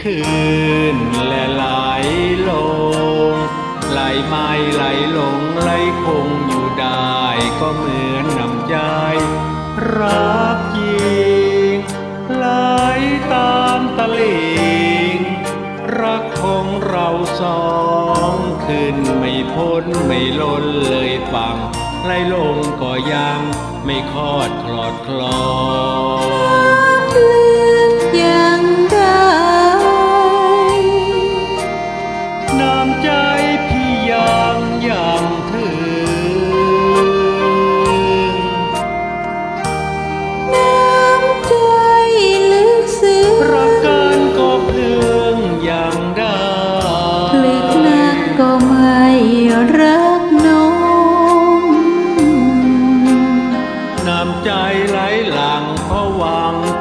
คืนและไหลลง ไหลไม่ไหลลงไหลคงอยู่ได้ก็เหมือนน้ำใจ รักยิงไหลตามตะลิงรักของเราสองขึ้นไม่พ้นไม่ล้นเลยฟังไหลลงก็ยังไม่คลอดคลอดคลอ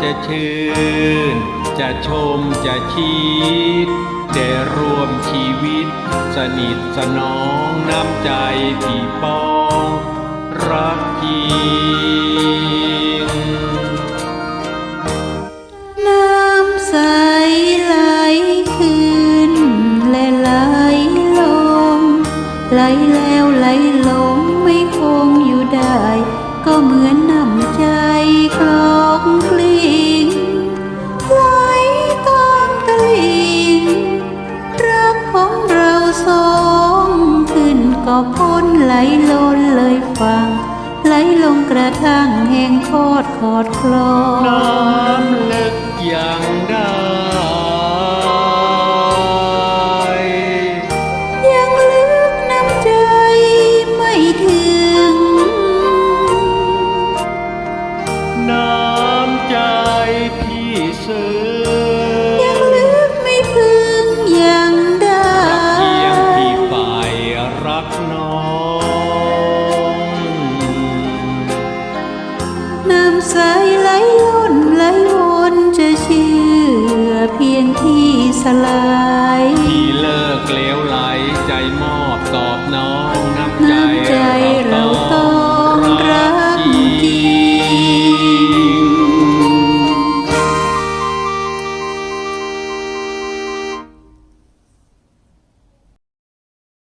จะชื่น จะชมจะชีดได้ร่วมชีวิต สนิทสนองน้ำใจพี่ปอง รักจ งกระทั่งแห่งโคตรขอดคลอน้ำลึกยังได้ยังลึกน้ำใจไม่ถึง น้ำใจพี่ซื้อ